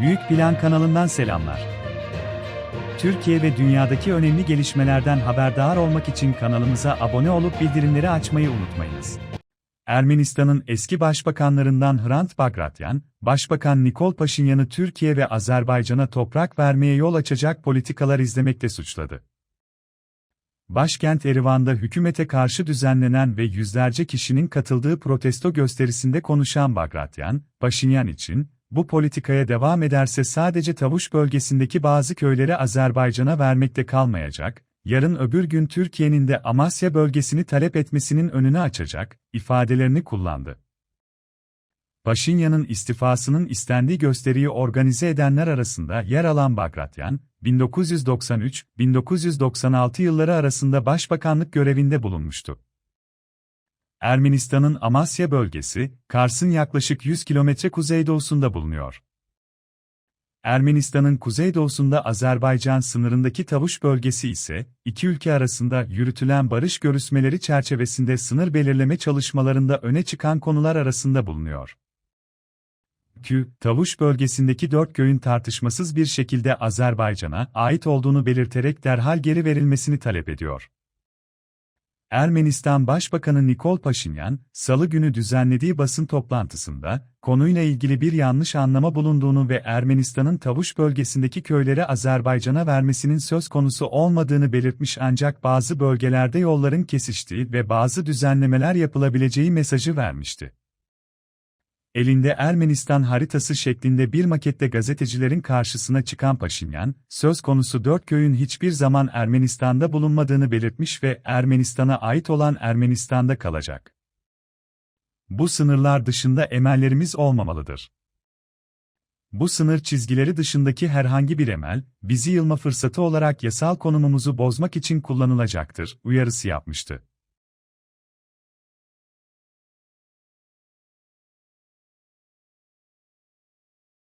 Büyük Plan kanalından selamlar. Türkiye ve dünyadaki önemli gelişmelerden haberdar olmak için kanalımıza abone olup bildirimleri açmayı unutmayınız. Ermenistan'ın eski başbakanlarından Hrant Bagratyan, Başbakan Nikol Paşinyan'ı Türkiye ve Azerbaycan'a toprak vermeye yol açacak politikalar izlemekte suçladı. Başkent Erivan'da hükümete karşı düzenlenen ve yüzlerce kişinin katıldığı protesto gösterisinde konuşan Bagratyan, Paşinyan için, bu politikaya devam ederse sadece Tavuş bölgesindeki bazı köyleri Azerbaycan'a vermekte kalmayacak, yarın öbür gün Türkiye'nin de Amasya bölgesini talep etmesinin önünü açacak, ifadelerini kullandı. Paşinyan'ın istifasının istendiği gösteriyi organize edenler arasında yer alan Bagratyan, 1993-1996 yılları arasında başbakanlık görevinde bulunmuştu. Ermenistan'ın Amasya bölgesi, Kars'ın yaklaşık 100 kilometre kuzeydoğusunda bulunuyor. Ermenistan'ın kuzeydoğusunda Azerbaycan sınırındaki Tavuş bölgesi ise, iki ülke arasında yürütülen barış görüşmeleri çerçevesinde sınır belirleme çalışmalarında öne çıkan konular arasında bulunuyor. Kü, Tavuş bölgesindeki dört köyün tartışmasız bir şekilde Azerbaycan'a ait olduğunu belirterek derhal geri verilmesini talep ediyor. Ermenistan Başbakanı Nikol Paşinyan, Salı günü düzenlediği basın toplantısında, konuyla ilgili bir yanlış anlama bulunduğunu ve Ermenistan'ın Tavuş bölgesindeki köyleri Azerbaycan'a vermesinin söz konusu olmadığını belirtmiş ancak bazı bölgelerde yolların kesiştiği ve bazı düzenlemeler yapılabileceği mesajı vermişti. Elinde Ermenistan haritası şeklinde bir makette gazetecilerin karşısına çıkan Paşinyan, söz konusu dört köyün hiçbir zaman Ermenistan'da bulunmadığını belirtmiş ve Ermenistan'a ait olan Ermenistan'da kalacak. Bu sınırlar dışında emellerimiz olmamalıdır. Bu sınır çizgileri dışındaki herhangi bir emel, bizi yılma fırsatı olarak yasal konumumuzu bozmak için kullanılacaktır, uyarısı yapmıştı.